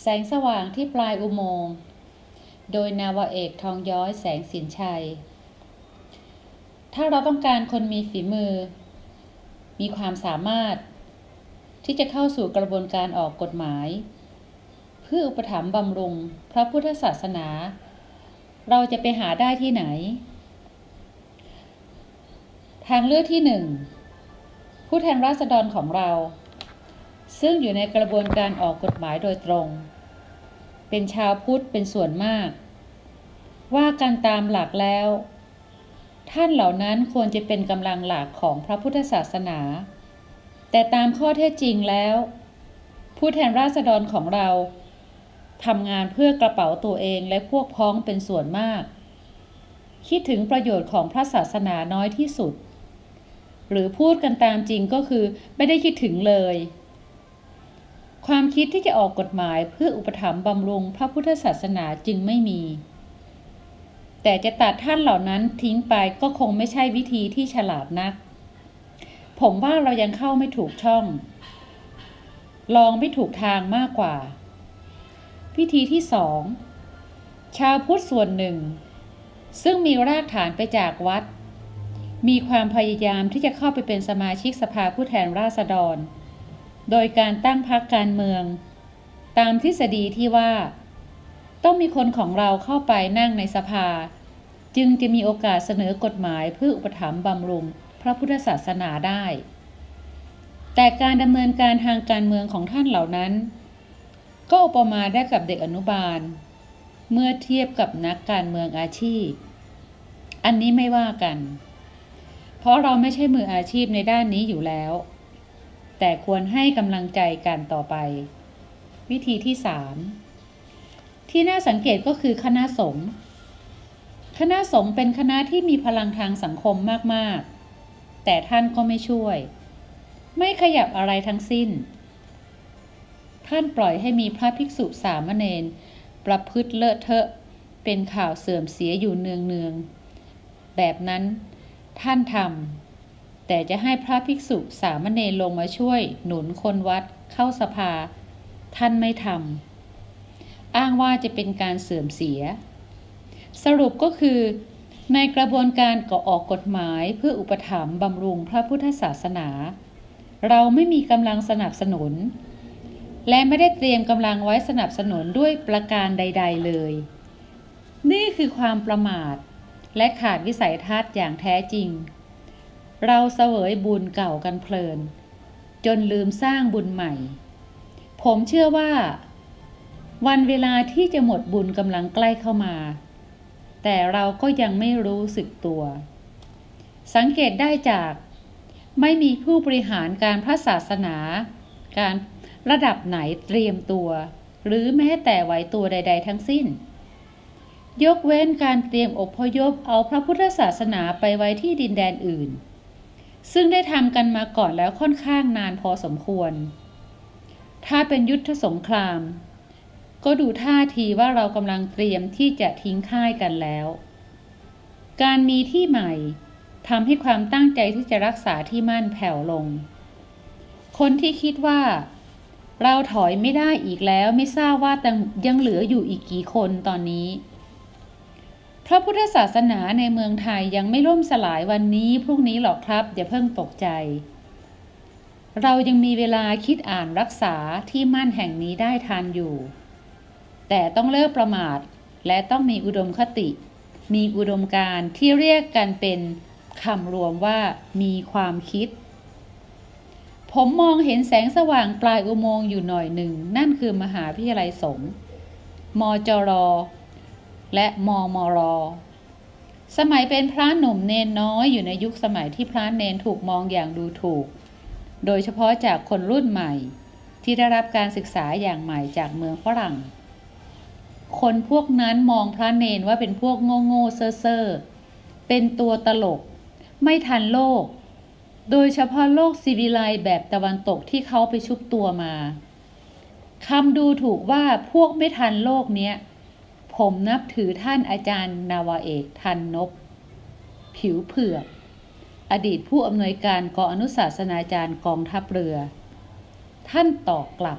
แสงสว่างที่ปลายอุโมงค์ โดยนาวเอกทองย้อยแสงสินชัย ถ้าเราต้องการคนมีฝีมือ มีความสามารถ ที่จะเข้าสู่กระบวนการออกกฎหมาย เพื่ออุปถัมภ์บำรุงพระพุทธศาสนา เราจะไปหาได้ที่ไหน ทางเลือกที่หนึ่งผู้แทนราษฎรของเรา ซึ่งอยู่ในกระบวนการออกกฎหมายโดยตรง เป็นชาวพุทธเป็นส่วนมาก ว่ากันตามหลักแล้ว ท่านเหล่านั้นควรจะเป็นกำลังหลักของพระพุทธศาสนา แต่ตามข้อเท็จจริงแล้ว ผู้แทนราษฎรของเราทำงานเพื่อกระเป๋าตัวเองและพวกพ้องเป็นส่วนมาก คิดถึงประโยชน์ของพระศาสนาน้อยที่สุด หรือพูดกันตามจริงก็คือไม่ได้คิดถึงเลย ความคิดที่จะออกกฎหมายเพื่ออุปถัมภ์บำรุงพระพุทธศาสนาจึงไม่มี แต่จะตัดท่านเหล่านั้นทิ้งไปก็คงไม่ใช่วิธีที่ฉลาดนัก ผมว่าเรายังเข้าไม่ถูกช่อง ลองไม่ถูกทางมากกว่า วิธีที่สองชาวพุทธส่วนหนึ่ง ซึ่งมีรากฐานไปจากวัด มีความพยายามที่จะเข้าไปเป็นสมาชิกสภาผู้แทนราษฎร โดยการตั้งพรรคการเมือง ตามทฤษฎีที่ว่า ต้องมีคนของเราเข้าไปนั่งในสภา จึงจะมีโอกาสเสนอกฎหมายเพื่ออุปถัมภ์บำรุงพระพุทธศาสนาได้ แต่การดำเนินการทางการเมืองของท่านเหล่านั้น ก็อุปมาได้กับเด็กอนุบาล เมื่อเทียบกับนักการเมืองอาชีพ อันนี้ไม่ว่ากัน เพราะเราไม่ใช่มืออาชีพในด้านนี้อยู่แล้ว แต่ควรให้กำลังใจกันต่อไป วิธีที่สามที่น่าสังเกตก็คือคณะสงฆ์คณะสงฆ์เป็นคณะที่มีพลังทางสังคมมากๆ แต่ท่านก็ไม่ช่วย ไม่ขยับอะไรทั้งสิ้น ท่านปล่อยให้มีพระภิกษุสามเณรประพฤติเลอะเทอะเป็นข่าวเสื่อมเสียอยู่เนืองๆแบบนั้นท่านทำ แต่จะให้พระภิกษุสามเณรลงมาช่วยหนุนคนวัดเข้าสภา ท่านไม่ทำอ้างว่าจะเป็นการเสื่อมเสีย สรุปก็คือ ในกระบวนการก่อออกกฎหมายเพื่ออุปถัมภ์บำรุงพระพุทธศาสนา เราไม่มีกำลังสนับสนุน และไม่ได้เตรียมกำลังไว้สนับสนุนด้วยประการใด ๆ เลย นี่คือความประมาท และขาดวิสัยทัศน์อย่างแท้จริง เราเสวยบุญเก่ากันเพลิน จนลืมสร้างบุญใหม่ ผมเชื่อว่า วันเวลาที่จะหมดบุญกำลังใกล้เข้ามา แต่เราก็ยังไม่รู้สึกตัว สังเกตได้จาก ไม่มีผู้บริหารการพระศาสนา การระดับไหนเตรียมตัว หรือแม้แต่ไหวตัวใด ๆ ทั้งสิ้นยกเว้นการเตรียมอพยพเอาพระพุทธศาสนาไปไว้ที่ดินแดนอื่น ซึ่งได้ทำกันมาก่อนแล้วค่อนข้างนานพอสมควร ถ้าเป็นยุทธสงคราม ก็ดูท่าทีว่าเรากำลังเตรียมที่จะทิ้งค่ายกันแล้ว การมีที่ใหม่ทำให้ความตั้งใจที่จะรักษาที่มั่นแผ่วลง คนที่คิดว่า เราถอยไม่ได้อีกแล้วไม่ทราบว่ายังเหลืออยู่อีกกี่คนตอนนี้ พระพุทธศาสนาในเมืองไทยยังไม่ล่มสลายวันนี้พรุ่งนี้หรอกครับ อย่าเพิ่งตกใจ เรายังมีเวลาคิดอ่านรักษาที่มั่นแห่งนี้ได้ทันอยู่ แต่ต้องเลิกประมาทและต้องมีอุดมคติ มีอุดมการที่เรียกกันเป็นคำรวมว่ามีความคิด ผมมองเห็นแสงสว่างปลายอุโมงค์อยู่หน่อยหนึ่ง นั่นคือมหาวิทยาลัยสงฆ์มจร และมอมรอ สมัยเป็นพระหนุ่มเนนน้อยอยู่ในยุคสมัยที่พระเนนถูกมองอย่างดูถูก โดยเฉพาะจากคนรุ่นใหม่ ที่ได้รับการศึกษาอย่างใหม่จากเมืองฝรั่ง คนพวกนั้นมองพระเนนว่าเป็นพวกโง่โง่เซ่อเซ่อเป็นตัวตลก ไม่ทันโลก โดยเฉพาะโลกซีวิไลแบบตะวันตกที่เขาไปชุบตัวมาคำดูถูกว่าพวกไม่ทันโลกเนี้ย ผมนับถือท่านอาจารย์นาวาเอกทันนบผิวเผือก อดีตผู้อำนวยการกองอนุศาสนาจารย์กองทัพเรือ ท่านตอบกลับ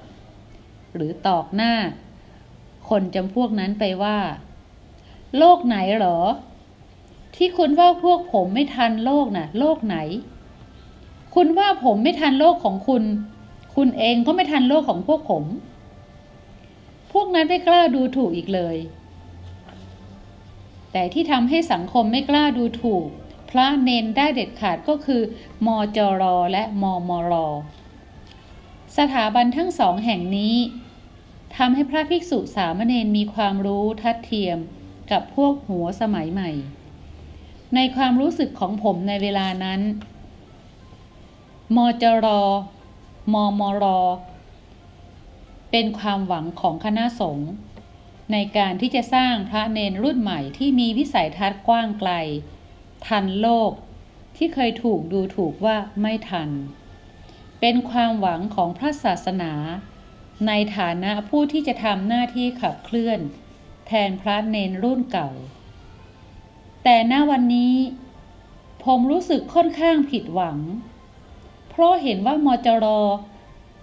หรือตอกหน้า คนจำพวกนั้นไปว่า โลกไหนหรอ ที่คุณว่าพวกผมไม่ทันโลกน่ะ โลกไหน คุณว่าผมไม่ทันโลกของคุณ คุณเองก็ไม่ทันโลกของพวกผมพวกนั้นไม่กล้าดูถูกอีกเลย แต่ที่ทำให้สังคมไม่กล้าดูถูก พระเนนได้เด็ดขาดก็คือ มจรและมมร สถาบันทั้งสองแห่งนี้ทำให้พระภิกษุสามเณรมีความรู้ทัดเทียมกับพวกหัวสมัยใหม่ ในความรู้สึกของผมในเวลานั้น มจร มมร เป็นความหวังของคณะสงฆ์ ในการที่จะสร้างพระเนนรุ่นใหม่ที่มีวิสัยทัศน์กว้างไกล ทันโลกที่เคยถูกดูถูกว่าไม่ทัน เป็นความหวังของพระศาสนา ในฐานะผู้ที่จะทำหน้าที่ขับเคลื่อน แทนพระเนนรุ่นเก่า แต่ณวันนี้ ผมรู้สึกค่อนข้างผิดหวัง เพราะเห็นว่ามจร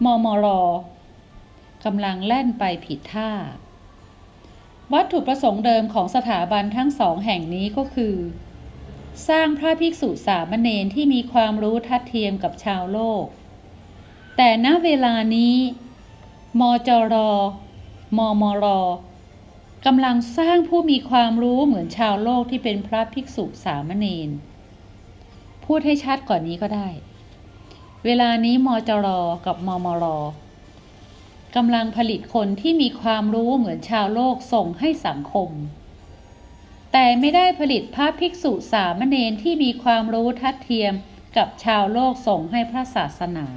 มมรกำลังแล่นไปผิดท่า วัตถุประสงค์เดิมของสถาบันทั้งสองแห่งนี้ก็คือ สร้างพระภิกษุสามเณรที่มีความรู้ทัดเทียมกับชาวโลก แต่ณเวลานี้มจร มมรกำลังสร้างผู้มีความรู้เหมือนชาวโลกที่เป็นพระภิกษุสามเณรพูดให้ชัดก่อนนี้ก็ได้ เวลานี้มจรกับมมร กำลังผลิตคนที่มีความรู้เหมือนชาวโลกส่งให้สังคม แต่ไม่ได้ผลิตพระภิกษุสามเณรที่มีความรู้ทัดเทียมกับชาวโลกส่งให้พระศาสนา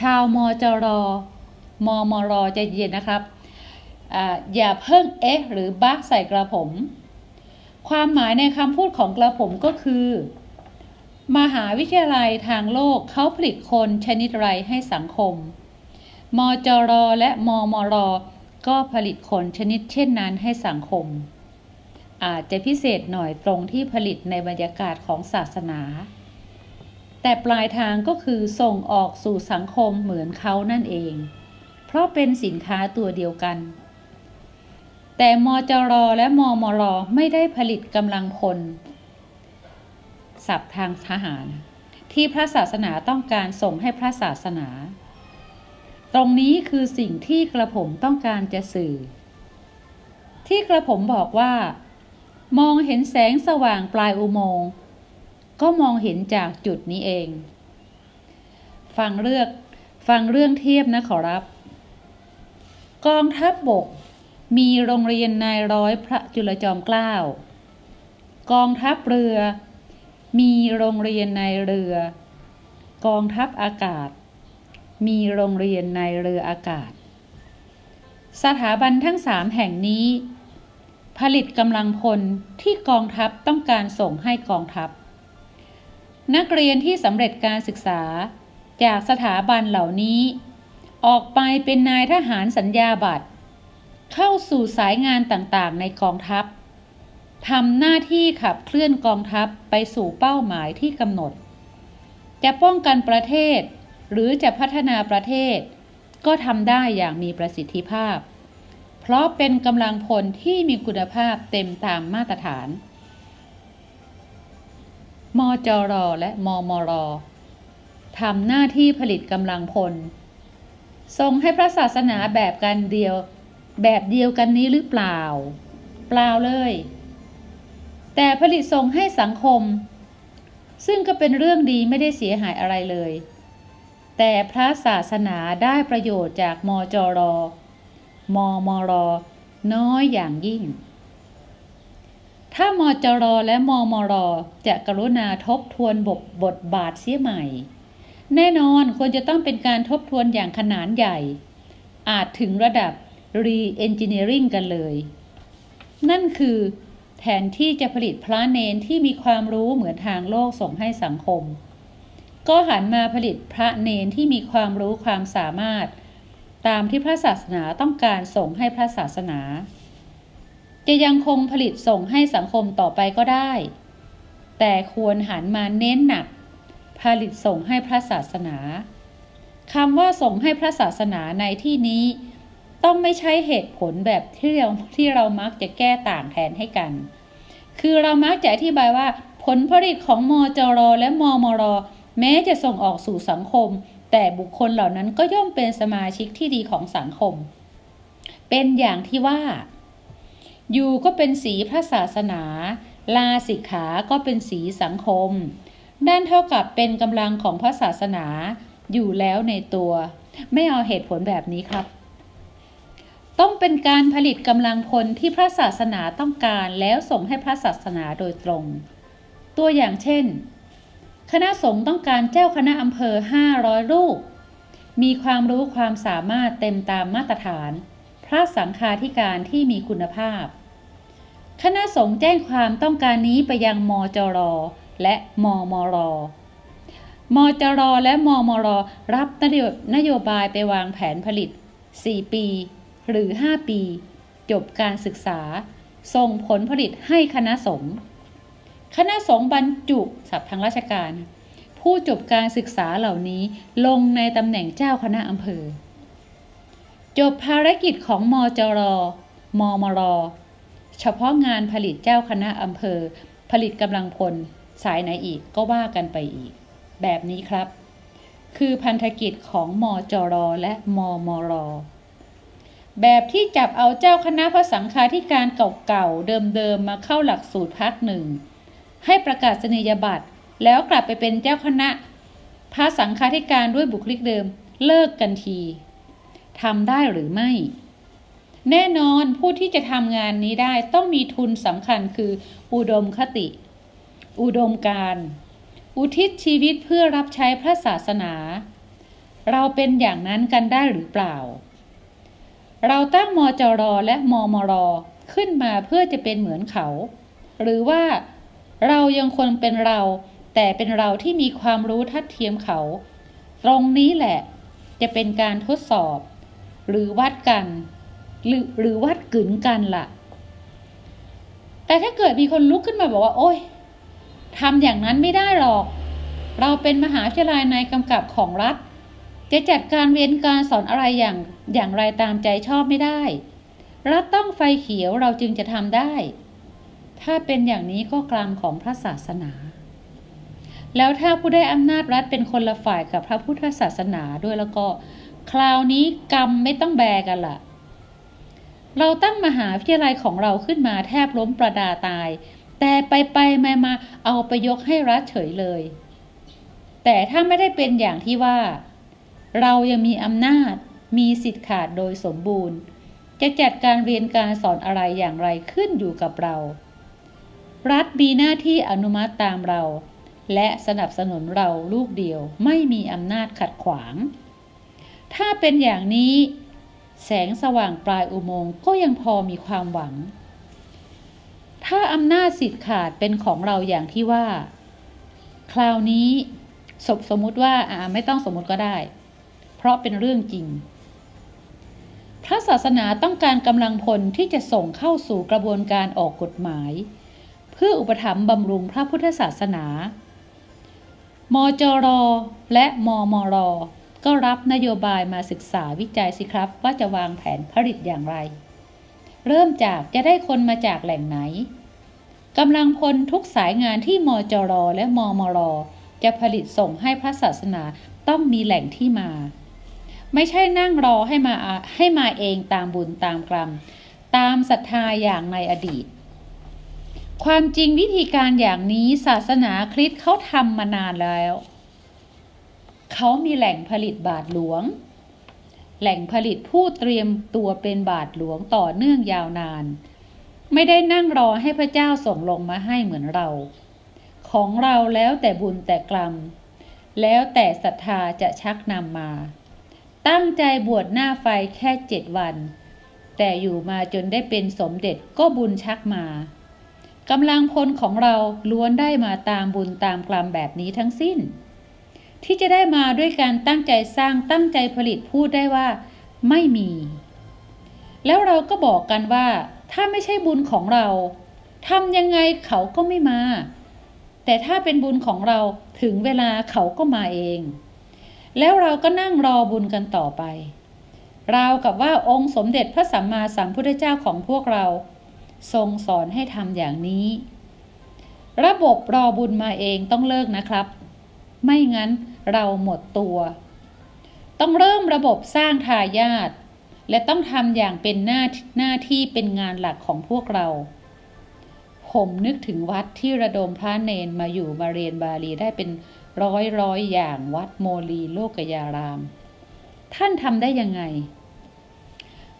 ชาวมจรมมรใจะเย็นนะครับออย่าเพิ่งเอ๊ะหรือบักใส่กระผม ความหมายในคำพูดของกระผมก็คือ มหาวิทยาลัยทางโลกเขาผลิตคนชนิดไรให้สังคม มจรและมมรก็ผลิตคนชนิดเช่นนั้นให้สังคม อาจจะพิเศษหน่อยตรงที่ผลิตในบรรยากาศของศาสนา แต่ปลายทางก็คือส่งออกสู่สังคมเหมือนเขานั่นเอง เพราะเป็นสินค้าตัวเดียวกัน แต่มจรและมมรไม่ได้ผลิตกำลังพลศัพท์ทางทหาร ที่พระศาสนาต้องการส่งให้พระศาสนา ตรงนี้คือสิ่งที่กระผมต้องการจะสื่อ ที่กระผมบอกว่า มองเห็นแสงสว่างปลายอุโมงค์ก็มองเห็นจากจุดนี้เอง ฟังเรื่องฟังเรื่องเทียบนะขอรับ กองทัพบบก มีโรงเรียนนายร้อยพระจุลจอมเกล้า กองทัพเรือ มีโรงเรียนนายเรือ กองทัพอากาศ มีโรงเรียนในเรืออากาศ สถาบันทั้งสามแห่งนี้ ผลิตกำลังพลที่กองทัพต้องการส่งให้กองทัพ นักเรียนที่สำเร็จการศึกษาจากสถาบันเหล่านี้ ออกไปเป็นนายทหารสัญญาบัตร เข้าสู่สายงานต่างๆในกองทัพทำหน้าที่ขับเคลื่อนกองทัพไปสู่เป้าหมายที่กำหนด จะป้องกันประเทศ หรือจะพัฒนาประเทศ ก็ทำได้อย่างมีประสิทธิภาพ เพราะเป็นกำลังพลที่มีคุณภาพเต็มตามมาตรฐาน มจรและมมรทำหน้าที่ผลิตกำลังพลส่งให้พระศาสนาแบบกันเดียว แบบเดียวกันนี้หรือเปล่า เปล่าเลย แต่ผลิตส่งให้สังคม ซึ่งก็เป็นเรื่องดีไม่ได้เสียหายอะไรเลย แต่พระศาสนาได้ประโยชน์จากมจร มมร น้อยอย่างยิ่ง ถ้ามจร และมมร จะกรุณาทบทวนบทบทบาทเสียใหม่ แน่นอนควรจะต้องเป็นการทบทวนอย่างขนาดใหญ่ อาจถึงระดับ re-engineering กันเลย นั่นคือแทนที่จะผลิตพระเนนที่มีความรู้เหมือนทางโลกส่งให้สังคม ก็หันมาผลิตพระเนนที่มีความรู้ความสามารถ ตามที่พระศาสนาต้องการส่งให้พระศาสนา จะยังคงผลิตส่งให้สังคมต่อไปก็ได้ แต่ควรหันมาเน้นหนัก ผลิตส่งให้พระศาสนาคำว่าส่งให้พระศาสนาในที่นี้ ต้องไม่ใช่เหตุผลแบบที่เราที่เรามักจะแก้ต่างแทนให้กัน คือเรามักจะอธิบายว่าผลผลิตของมจรและมมร แม้จะส่งออกสู่สังคม แต่บุคคลเหล่านั้นก็ย่อมเป็นสมาชิกที่ดีของสังคม เป็นอย่างที่ว่า อยู่ก็เป็นสีพระศาสนา ลาสิกขาก็เป็นสีสังคม นั่นเท่ากับเป็นกำลังของพระศาสนาอยู่แล้วในตัว ไม่เอาเหตุผลแบบนี้ครับ ต้องเป็นการผลิตกำลังพลที่พระศาสนาต้องการแล้วส่งให้พระศาสนาโดยตรง ตัวอย่างเช่น คณะสงฆ์ต้องการเจ้าคณะอำเภอ 500 รูป มีความรู้ความสามารถเต็มตามมาตรฐาน พระสังฆาธิการที่มีคุณภาพ คณะสงฆ์แจ้งความต้องการนี้ไปยังมจร และมมร มจร และมมร รับนโยนโยบายไปวางแผนผลิต 4 ปี หรือ 5 ปี จบการศึกษา ส่งผลผลิตให้คณะสงฆ์ คณะสงฆ์บรรจุศัพท์ทางราชการ ผู้จบการศึกษาเหล่านี้ลงในตำแหน่งเจ้าคณะอำเภอ จบภารกิจของมจรมมร เฉพาะงานผลิตเจ้าคณะอำเภอ ผลิตกำลังพลสายไหนอีกก็ว่ากันไปอีก แบบนี้ครับ คือพันธกิจของมจรและมมรแบบที่จับเอาเจ้าคณะพระสังฆาธิการเก่าๆ เดิมๆ มาเข้าหลักสูตรพักหนึ่ง ให้ประกาศนียบัตร แล้วกลับไปเป็นเจ้าคณะพระสังฆาธิการด้วยบุคลิกเดิมเลิกกันทีทำได้หรือไม่ แน่นอนผู้ที่จะทำงานนี้ได้ต้องมีทุนสำคัญคือ อุดมคติ อุดมการ อุทิศชีวิตเพื่อรับใช้พระศาสนา เราเป็นอย่างนั้นกันได้หรือเปล่า เราตั้งมจรและมมรขึ้นมาเพื่อจะเป็นเหมือนเขา หรือว่า เรายังควรเป็นเรา แต่เป็นเราที่มีความรู้ทัดเทียมเขา ตรงนี้แหละ จะเป็นการทดสอบ หรือวัดกัน หรือหรือวัดกึนกันละ่ะ แต่ถ้าเกิดมีคนลุกขึ้นมาบอกว่า โอ๊ยทำอย่างนั้นไม่ได้หรอก เราเป็นมหาวิทยาลัยในกำกับของรัฐ จะจัดการเรียนการสอนอะไรอย่างอย่างไรตามใจชอบไม่ได้ รัฐต้องไฟเขียวเราจึงจะทำได้ ถ้าเป็นอย่างนี้ก็กรรมของพระศาสนา แล้วถ้าผู้ได้อำนาจรัฐเป็นคนละฝ่ายกับพระพุทธศาสนาด้วยแล้วก็ คราวนี้กรรมไม่ต้องแบกกันละ่ะเราตั้งมหาวิทยาลัยของเราขึ้นมาแทบล้มประดาตาย แต่ไปไปมามาเอาไปยกให้รัฐเฉยเลย แต่ถ้าไม่ได้เป็นอย่างที่ว่า เรายังมีอำนาจมีสิทธิ์ขาดโดยสมบูรณ์ จะจัดการเรียนการสอนอะไรอย่างไรขึ้นอยู่กับเรา รัฐมีหน้าที่อนุมัติตามเรา และสนับสนุนเราลูกเดียวไม่มีอำนาจขัดขวาง ถ้าเป็นอย่างนี้ แสงสว่างปลายอุโมงค์ก็ยังพอมีความหวัง ถ้าอำนาจสิทธิ์ขาดเป็นของเราอย่างที่ว่า คราวนี้สมสมมติว่าอ่าไม่ต้องสมมติก็ได้ เพราะเป็นเรื่องจริง พระศาสนาต้องการกำลังพลที่จะส่งเข้าสู่กระบวนการออกกฎหมาย เพื่ออุปถัมภ์บำรุงพระพุทธศาสนา มจร และมมร ก็รับนโยบายมาศึกษาวิจัยสิครับ ว่าจะวางแผนผลิตอย่างไร เริ่มจากจะได้คนมาจากแหล่งไหนกำลังพลทุกสายงานที่มจร และมมร จะผลิตส่งให้พระศาสนาต้องมีแหล่งที่มา ไม่ใช่นั่งรอให้มาให้มาเองตามบุญตามกรรม ตามศรัทธาอย่างในอดีต ความจริงวิธีการอย่างนี้ศาสนาคริสต์เขาทำมานานแล้ว เขามีแหล่งผลิตบาทหลวง แหล่งผลิตผู้เตรียมตัวเป็นบาทหลวงต่อเนื่องยาวนาน ไม่ได้นั่งรอให้พระเจ้าส่งลงมาให้เหมือนเรา ของเราแล้วแต่บุญแต่กรรม แล้วแต่ศรัทธาจะชักนำมา ตั้งใจบวชหน้าไฟแค่เจ็ดวัน แต่อยู่มาจนได้เป็นสมเด็จก็บุญชักมา กำลังพลของเราล้วนได้มาตามบุญตามกรรมแบบนี้ทั้งสิ้น ที่จะได้มาด้วยการตั้งใจสร้างตั้งใจผลิตพูดได้ว่า ไม่มี แล้วเราก็บอกกันว่า ถ้าไม่ใช่บุญของเราทำยังไงเขาก็ไม่มา แต่ถ้าเป็นบุญของเราถึงเวลาเขาก็มาเอง แล้วเราก็นั่งรอบุญกันต่อไปราวกับว่าองค์สมเด็จพระสัมมาสัมพุทธเจ้าของพวกเรา ทรงสอนให้ทำอย่างนี้ ระบบรอบุญมาเองต้องเลิกนะครับ ไม่งั้นเราหมดตัว ต้องเริ่มระบบสร้างทายาทและต้องทำอย่างเป็นหน้าหน้าที่เป็นงานหลักของพวกเรา ผมนึกถึงวัดที่ระดมพระเนนมาอยู่มาเรียนบาลีได้เป็นร้อยร้อยอย่างวัดโมลีโลกยาราม ท่านทำได้ยังไง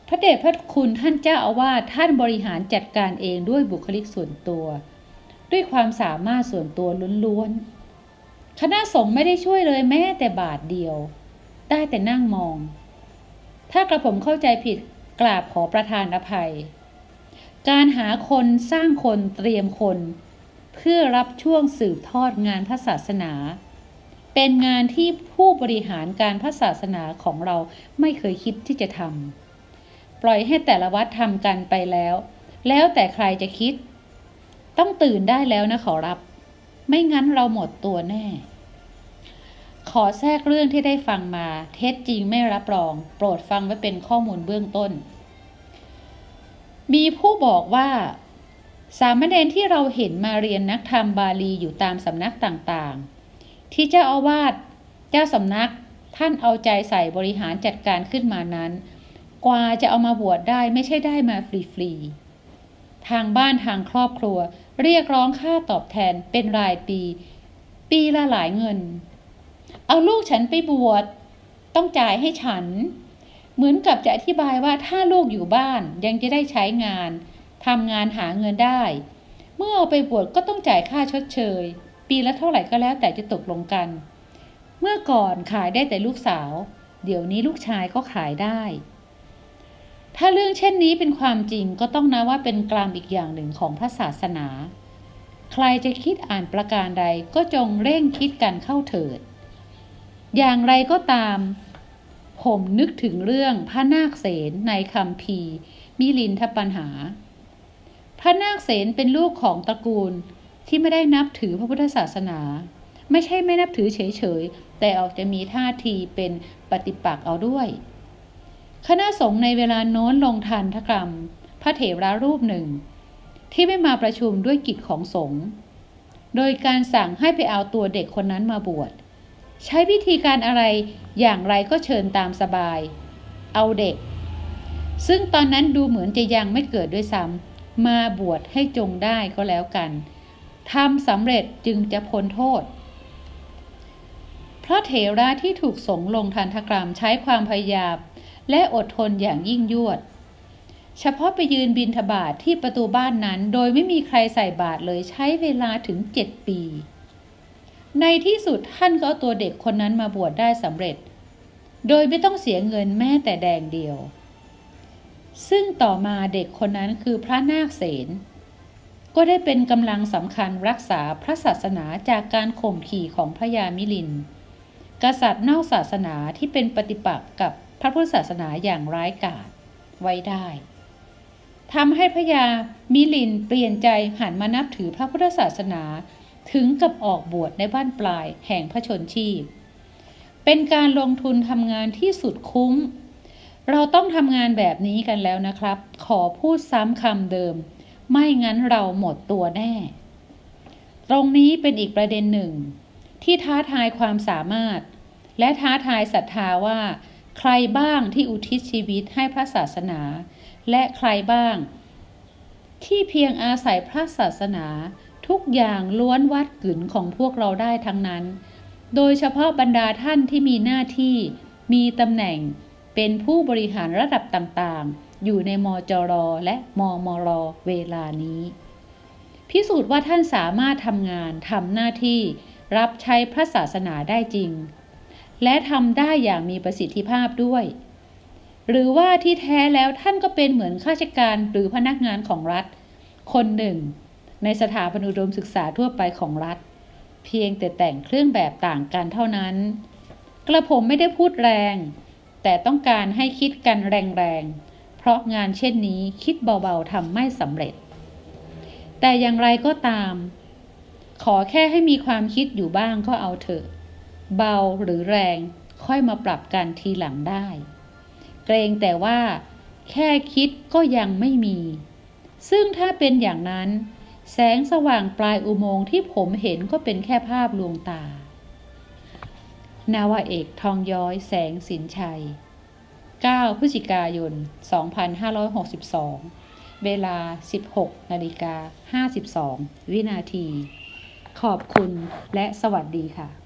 พระเดชพระคุณท่านเจ้าอาวาสท่านบริหารจัดการเองด้วยบุคลิกส่วนตัว ด้วยความสามารถส่วนตัวล้วนๆคณะสงฆ์ไม่ได้ช่วยเลยแม้แต่บาทเดียว ได้แต่นั่งมอง ถ้ากระผมเข้าใจผิดกราบขอประทานอภัย การหาคนสร้างคนเตรียมคน เพื่อรับช่วงสืบทอดงานพระศาสนา เป็นงานที่ผู้บริหารการพระศาสนาของเราไม่เคยคิดที่จะทำ ล่อยให้แต่ละวัดทำกันไปแล้ว แล้วแต่ใครจะคิด ต้องตื่นได้แล้วนะขอรับ ไม่งั้นเราหมดตัวแน่ ขอแทรกเรื่องที่ได้ฟังมา เท็จจริงไม่รับรอง โปรดฟังไว้เป็นข้อมูลเบื้องต้น มีผู้บอกว่าสามเณรที่เราเห็นมาเรียนนักธรรมบาลีอยู่ตามสำนักต่างๆ ที่เจ้าอาวาสเจ้าสำนักท่านเอาใจใส่บริหารจัดการขึ้นมานั้น กว่าจะเอามาบวชได้ไม่ใช่ได้มาฟรีๆ ทางบ้านทางครอบครัว เรียกร้องค่าตอบแทนเป็นรายปี ปีละหลายเงิน เอาลูกฉันไปบวชต้องจ่ายให้ฉัน เหมือนกับจะอธิบายว่าถ้าลูกอยู่บ้านยังจะได้ใช้งานทำงานหาเงินได้ เมื่อเอาไปบวชก็ต้องจ่ายค่าชดเชย ปีละเท่าไหร่ก็แล้วแต่จะตกลงกัน เมื่อก่อนขายได้แต่ลูกสาว เดี๋ยวนี้ลูกชายก็ขายได้ ถ้าเรื่องเช่นนี้เป็นความจริงก็ต้องนะว่าเป็นกลางอีกอย่างหนึ่งของพระศาสนา ใครจะคิดอ่านประการใดก็จงเร่งคิดกันเข้าเถิด อย่างไรก็ตาม ผมนึกถึงเรื่องพระนาคเสนในคำพีมิลินทปัญหา พระนาคเสนเป็นลูกของตระกูลที่ไม่ได้นับถือพระพุทธศาสนา ไม่ใช่ไม่นับถือเฉยๆ แต่ออกจะมีท่าทีเป็นปฏิปักษ์เอาด้วย คณะสงฆ์ในเวลาโน้นลงทันทกรรม พระเถระรูปหนึ่ง ที่ไม่มาประชุมด้วยกิจของสงฆ์โดยการสั่งให้ไปเอาตัวเด็กคนนั้นมาบวช ใช้วิธีการอะไรอย่างไรก็เชิญตามสบาย เอาเด็ก ซึ่งตอนนั้นดูเหมือนจะยังไม่เกิดด้วยซ้ำมาบวชให้จงได้ก็แล้วกันทำสำเร็จจึงจะพ้นโทษพระเถระที่ถูกสงลงทันทกรรมใช้ความพยายาม และอดทนอย่างยิ่งยวด เฉพาะไปยืนบินทบาทที่ประตูบ้านนั้น โดยไม่มีใครใส่บาตรเลยใช้เวลาถึงเจ็ดปี ในที่สุดท่านก็เอาตัวเด็กคนนั้นมาบวชได้สำเร็จ โดยไม่ต้องเสียเงินแม้แต่แดงเดียว ซึ่งต่อมาเด็กคนนั้นคือพระนาคเสนก็ได้เป็นกำลังสำคัญรักษาพระศาสนาจากการข่มขี่ของพระยามิลิน กษัตริย์นอกศาสนาที่เป็นปฏิปักษ์กับ พระพุทธศาสนาอย่างร้ายกาจไว้ได้ทำให้พระยามิลินเปลี่ยนใจหันมานับถือพระพุทธศาสนาถึงกับออกบวชในบ้านปลายแห่งพระชนชีพ เป็นการลงทุนทำงานที่สุดคุ้ม เราต้องทำงานแบบนี้กันแล้วนะครับ ขอพูดซ้ำคำเดิม ไม่งั้นเราหมดตัวแน่ ตรงนี้เป็นอีกประเด็นหนึ่ง ที่ท้าทายความสามารถ และท้าทายศรัทธาว่า ใครบ้างที่อุทิศชีวิตให้พระศาสนา และใครบ้าง ที่เพียงอาศัยพระศาสนา ทุกอย่างล้วนวัดกึ๋นของพวกเราได้ทั้งนั้น โดยเฉพาะบรรดาท่านที่มีหน้าที่ มีตำแหน่งเป็นผู้บริหารระดับต่างๆ อยู่ในมจรและมมรเวลานี้ พิสูจน์ว่าท่านสามารถทำงานทำหน้าที่รับใช้พระศาสนาได้จริง และทำได้อย่างมีประสิทธิภาพด้วย หรือว่าที่แท้แล้วท่านก็เป็นเหมือนข้าราชการหรือพนักงานของรัฐ คนหนึ่ง ในสถาบันอุดมศึกษาทั่วไปของรัฐ เพียงแต่แต่งเครื่องแบบต่างกันเท่านั้น กระผมไม่ได้พูดแรง แต่ต้องการให้คิดกันแรงๆ เพราะงานเช่นนี้คิดเบาๆทำไม่สำเร็จ แต่อย่างไรก็ตาม ขอแค่ให้มีความคิดอยู่บ้างก็เอาเถอะ เบาหรือแรงค่อยมาปรับกันทีหลังได้ เกรงแต่ว่าแค่คิดก็ยังไม่มี ซึ่งถ้าเป็นอย่างนั้น แสงสว่างปลายอุโมงค์ที่ผมเห็นก็เป็นแค่ภาพลวงตา นาวาเอกทองย้อยแสงสินชัย 9 พฤศจิกายน 2562 เวลา 16นาฬิกา52 วินาที ขอบคุณและสวัสดีค่ะ